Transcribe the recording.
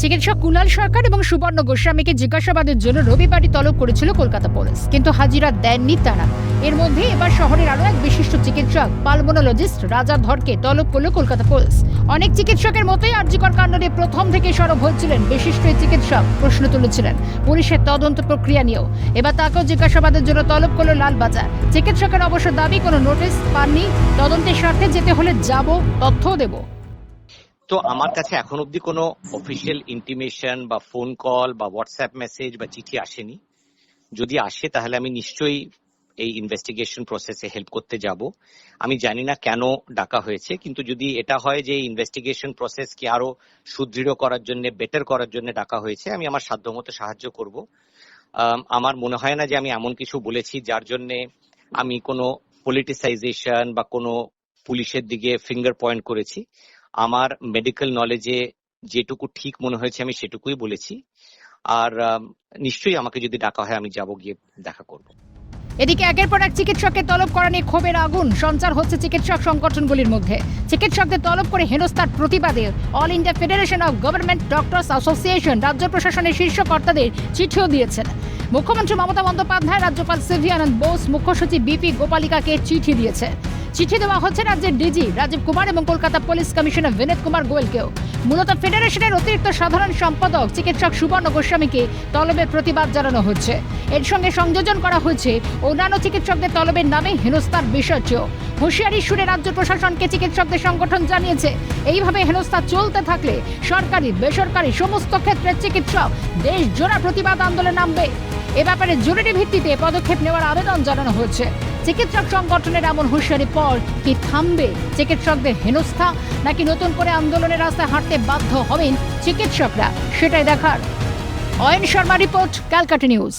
চিকিৎসক কুণাল সরকার এবং সুবর্ণ গোস্বামীকে জিজ্ঞাসাবাদের জন্য রবিবারই তলব করেছিল কলকাতা পুলিশ, কিন্তু হাজিরা দেননি তারা। এর মধ্যে এবার শহরের আরও এক বিশিষ্ট চিকিৎসক, পালমোনোলজিস্ট রাজা ধরকে তলব করল কলকাতা পুলিশ। অনেক চিকিৎসকের মতোই আর্যিকর কাণ্ড প্রথম থেকে সরব হয়েছিলেন বিশিষ্ট এই চিকিৎসক, প্রশ্ন তুলেছিলেন, পুলিশের তদন্ত প্রক্রিয়া নিয়েও। এবার তাকেও জিজ্ঞাসাবাদের জন্য তলব করল লালবাজার। চিকিৎসকের অবশ্য দাবি, কোনো নোটিশ পাননি। তদন্তের স্বার্থে যেতে হলে যাব, তথ্যও দেবো। তো আমার কাছে এখন অবধি কোনো অফিসিয়াল ইন্টিমেশন বা ফোন কল বা হোয়াটসঅ্যাপ মেসেজ বা চিঠি আসেনি। যদি আসে, তাহলে আমি নিশ্চয়ই এই ইনভেস্টিগেশন প্রসেসে হেল্প করতে যাব। আমি জানি না কেন ডাকা হয়েছে, কিন্তু যদি এটা হয় যে ইনভেস্টিগেশন প্রসেসকে আরও সুদৃঢ় করার জন্য বেটার করার জন্য ডাকা হয়েছে, আমি আমার সাধ্যমতো সাহায্য করব। আমার মনে হয় না যে আমি এমন কিছু বলেছি যার জন্য আমি কোনো পলিটিসাইজেশন বা কোনো পুলিশের দিকে ফিঙ্গার পয়েন্ট করেছি। আমার মেডিকেল নলেজে যেটুকু ঠিক মনে হয়েছে আমি সেটুকুই বলেছি। আর নিশ্চয়ই আমাকে যদি ডাকা হয় আমি যাব গিয়ে দেখা করব। এদিকে একের পর এক চিকিৎসককে তলব করা নিয়ে ক্ষোভের আগুন। সঞ্চার হচ্ছে চিকিৎসক সংগঠনগুলির মধ্যে। চিকিৎসকদের তলব করে হেনস্থার প্রতিবাদে all India federation of government doctors association রাজ্য প্রশাসনের শীর্ষ কর্তাদের চিঠিও দিয়েছেন। মুখ্যমন্ত্রী মমতা বন্দ্যোপাধ্যায়, রাজ্যপাল সিভি আনন্দ বোস মুখ্য সচিব বিপি গোপালিকাকে চিঠি দিয়েছে চিঠি দেওয়া হচ্ছে রাজ্যের ডিজি রাজীব কুমার এবং কলকাতা পুলিশ কমিশনার বিনীত কুমার গোয়েলকেও। মূলত ফেডারেশনের অতিরিক্ত সাধারণ সম্পাদক চিকিৎসক সুবর্ণ গোস্বামীকে তলবের প্রতিবাদ জানানো হচ্ছে। এর সঙ্গে সংযোজন করা হয়েছে অন্যান্য চিকিৎসকদের তলবের নামে হেনস্থার বিষয়টিও হুঁশিয়ারি সুরে রাজ্য প্রশাসনকে চিকিৎসকদের সংগঠন জানিয়েছে, এইভাবে হেনস্থা চলতে থাকলে সরকারি, বেসরকারি সমস্ত ক্ষেত্রে চিকিৎসক দেশ জোড়া প্রতিবাদ আন্দোলনে নামবে। এ ব্যাপারে জরুরি ভিত্তিতে পদক্ষেপ নেওয়ার আবেদন জানানো হয়েছে। চিকিৎসক সংগঠনের এমন হুঁশিয়ারি পর কি থামবে? চিকিৎসকদের হেনস্থা নাকি নতুন করে আন্দোলনের রাস্তায় হাঁটতে বাধ্য হবেন চিকিৎসকরা? সেটাই দেখার। Ayan Sharma report, Calcutta news.